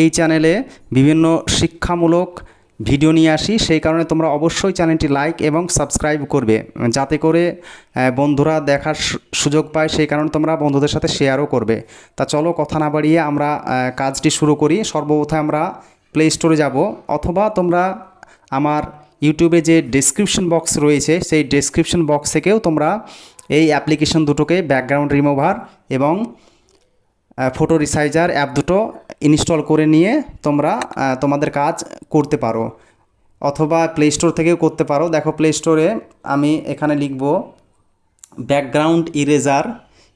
এই চ্যানেলে বিভিন্ন শিক্ষামূলক ভিডিও নিয়ে আসি। সেই কারণে তোমরা অবশ্যই চ্যানেলটি লাইক এবং সাবস্ক্রাইব করবে, যাতে করে বন্ধুরা দেখার সুযোগ পায়। সেই কারণে তোমরা বন্ধুদের সাথে শেয়ারও করবে। তা চলো কথা না বাড়িয়ে আমরা কাজটি শুরু করি। সর্বপ্রথমে আমরা প্লে স্টোরে যাব, অথবা তোমরা আমার ইউটিউবে যে ডেসক্রিপশন বক্স রয়েছে, সেই ডেসক্রিপশন বক্স থেকেও তোমরা এই অ্যাপ্লিকেশন দুটোকে ব্যাকগ্রাউন্ড রিমুভার এবং ফটো রিসাইজার অ্যাপ দুটো ইনস্টল করে নিয়ে তোমরা তোমাদের কাজ করতে পারো। অথবা প্লে স্টোর থেকেও করতে পারো। দেখো প্লে স্টোরে আমি এখানে লিখব ব্যাকগ্রাউন্ড ইরেজার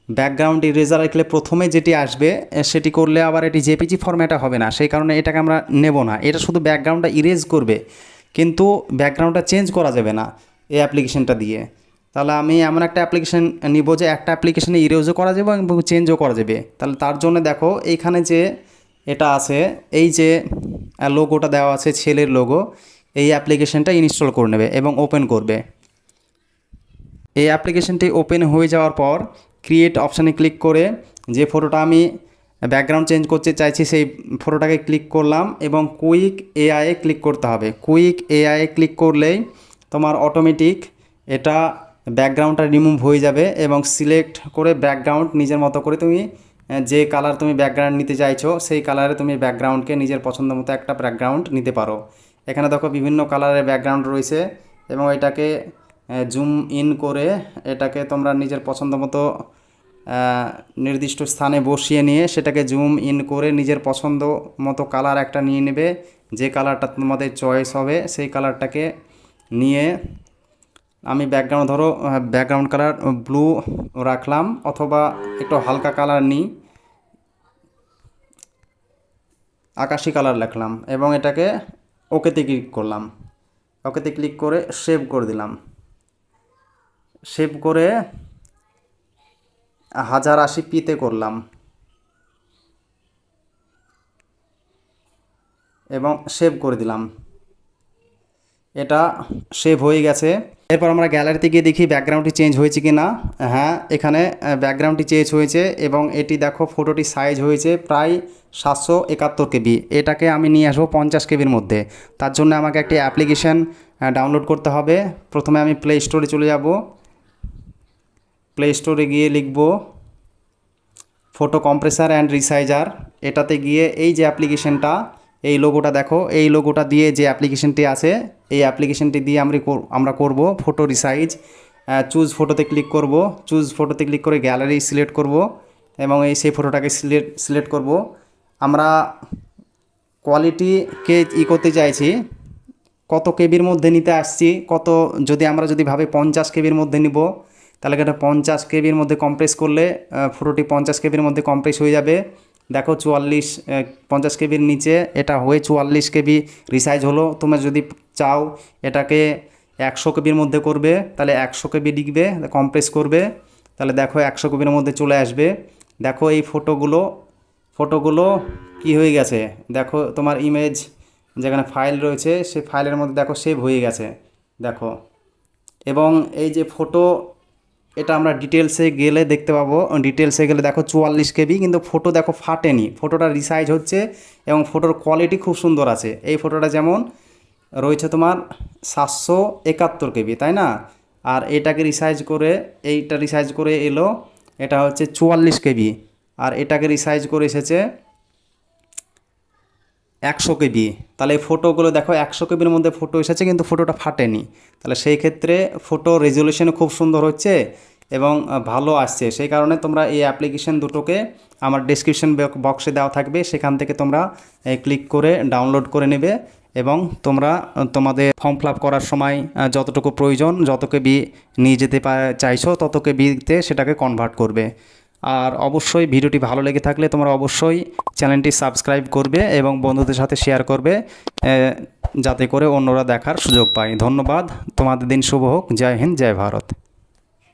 ব্যাকগ্রাউন্ড ইরেজার লিখলে প্রথমে যেটি আসবে সেটি করলে আবার এটি জেপিজি ফরম্যাটে হবে না। সেই কারণে এটাকে আমরা নেব না। এটা শুধু ব্যাকগ্রাউন্ডটা ইরেজ করবে, কিন্তু ব্যাকগ্রাউন্ডটা চেঞ্জ করা যাবে না এই অ্যাপ্লিকেশনটা দিয়ে। তাহলে আমি এমন একটা অ্যাপ্লিকেশন নিব যে একটা অ্যাপ্লিকেশনে ইরেজও করা যাবে এবং চেঞ্জও করা যাবে। তাহলে তার জন্য দেখো, এইখানে যে এটা আছে। এই যে লোগোটা দেওয়া আছে ছেলের লোগো এই অ্যাপ্লিকেশনটা ইনস্টল করে নেবে এবং ওপেন করবে। এই অ্যাপ্লিকেশনটি ওপেন হয়ে যাওয়ার পর ক্রিয়েট অপশানে ক্লিক করে যে ফটোটা আমি ব্যাকগ্রাউন্ড চেঞ্জ করতে চাইছি, সেই ফটোটাকে ক্লিক করলাম এবং কুইক এআইয়ে ক্লিক করতে হবে। কুইক এআইয়ে ক্লিক করলেই তোমার অটোমেটিক এটা ব্যাকগ্রাউন্ডটা রিমুভ হয়ে যাবে এবং সিলেক্ট করে ব্যাকগ্রাউন্ড নিজের মতো করে তুমি যে কালার তুমি ব্যাকগ্রাউন্ড নিতে চাইছো, সেই কালারে তুমি ব্যাকগ্রাউন্ডকে নিজের পছন্দ মতো একটা ব্যাকগ্রাউন্ড নিতে পারো। এখানে দেখো বিভিন্ন কালারের ব্যাকগ্রাউন্ড রয়েছে এবং এটাকে জুম ইন করে এটাকে তোমরা নিজের পছন্দ মতো নির্দিষ্ট স্থানে বসিয়ে নিয়ে সেটাকে জুম ইন করে নিজের পছন্দ মতো কালার একটা নিয়ে নেবে। যে কালারটা তোমাদের চয়েস হবে, সেই কালারটাকে নিয়ে আমি ব্যাকগ্রাউন্ড ধরো ব্যাকগ্রাউন্ড কালার ব্লু রাখলাম অথবা একটু হালকা কালার নিই। আকাশি কালার রাখলাম এবং এটাকে ওকেতে ক্লিক করলাম। ওকেতে ক্লিক করে সেভ করে দিলাম। সেভ করে হাজার আশি পিতে করলাম। এবং সেভ করে দিলাম। এটা সেভ হয়ে গেছে। এরপর আমরা গ্যালারিতে গিয়ে দেখি ব্যাকগ্রাউন্ডটি চেঞ্জ হয়েছে কি না হ্যাঁ এখানে ব্যাকগ্রাউন্ডটি চেঞ্জ হয়েছে এবং এটি দেখো ফটোটি সাইজ হয়েছে প্রায় সাতশো একাত্তর কেবি। এটাকে আমি নিয়ে আসব পঞ্চাশ কেবির মধ্যে। তার জন্য আমাকে একটি অ্যাপ্লিকেশান ডাউনলোড করতে হবে। প্রথমে আমি প্লে স্টোরে চলে যাব। প্লে স্টোরে গিয়ে লিখব ফটো কম্প্রেসার অ্যান্ড রিসাইজার এটাতে গিয়ে এই যে অ্যাপ্লিকেশনটা এই লোগোটা দেখো। এই লোগোটা দিয়ে যে অ্যাপ্লিকেশনটি আছে, এই অ্যাপ্লিকেশনটি দিয়ে আমরা আমরা করব ফটো রিসাইজ চুজ ফটোতে ক্লিক করব। চুজ ফটোতে ক্লিক করে গ্যালারি সিলেক্ট করব এবং এই সেই ফটোটাকে সিলেক্ট সিলেক্ট করব। আমরা কোয়ালিটিকে ই করতে চাইছি, কত কেবির মধ্যে নিতে আসছি, কত যদি আমরা যদি ভাবে পঞ্চাশ কেবির মধ্যে নিব, তাহলে এটা পঞ্চাশ কেবির মধ্যে কম্প্রেস করলে ফটোটি পঞ্চাশ কেবির মধ্যে কম্প্রেস হয়ে যাবে। দেখো চুয়াল্লিশ পঞ্চাশ কেবির নিচে, এটা হয়ে চুয়াল্লিশ কেবি রিসাইজ হলো। তোমরা যদি চাও এটাকে একশো কেবির মধ্যে করবে, তাহলে একশো কেবি লিখবে কম্প্রেস করবে, তাহলে দেখো একশো কেবির মধ্যে চলে আসবে। দেখো এই ফটোগুলো ফটোগুলো কি হয়ে গেছে? দেখো তোমার ইমেজ যেখানে ফাইল রয়েছে, সে ফাইলের মধ্যে দেখো সেভ হয়ে গেছে। দেখো, এবং এই যে ফটো এটা আমরা ডিটেলসে গেলে দেখতে পাবো। ডিটেলসে গেলে দেখো চুয়াল্লিশ কেবি, কিন্তু ফটো দেখো ফাটেনি। ফটোটা রিসাইজ হচ্ছে এবং ফটোর কোয়ালিটি খুব সুন্দর আছে। এই ফটোটা যেমন রয়েছে তোমার সাতশো একাত্তর কেবি, তাই না? আর এটাকে রিসাইজ করে, এইটা রিসাইজ করে এলো, এটা হচ্ছে চুয়াল্লিশ কেবি। আর এটাকে রিসাইজ করে এসেছে একশো কেবি। তাহলে এই ফটোগুলো দেখো, একশো কেবির মধ্যে ফটো এসেছে, কিন্তু ফটোটা ফাটেনি। তাহলে সেই ক্ষেত্রে ফটো রেজলিউশন খুব সুন্দর হচ্ছে এবং ভালো আসছে। সেই কারণে তোমরা এই অ্যাপ্লিকেশন দুটোকে আমার ডিসক্রিপশন বক্সে দেওয়া থাকবে। সেখান থেকে তোমরা ক্লিক করে ডাউনলোড করে নেবে এবং তোমরা তোমাদের ফর্ম ফিল করার সময় যতটুকু প্রয়োজন, যত কেবি নিয়ে যেতে চাইছো, তত কেবিতে সেটাকে কনভার্ট করবে। আর অবশ্যই ভিডিওটি ভালো লেগে থাকলে তোমরা অবশ্যই চ্যানেলটি সাবস্ক্রাইব করবে এবং বন্ধুদের সাথে শেয়ার করবে যাতে করে অন্যরা দেখার সুযোগ পায়। ধন্যবাদ। তোমাদের দিন শুভ হোক। জয় হিন্দ, জয় ভারত।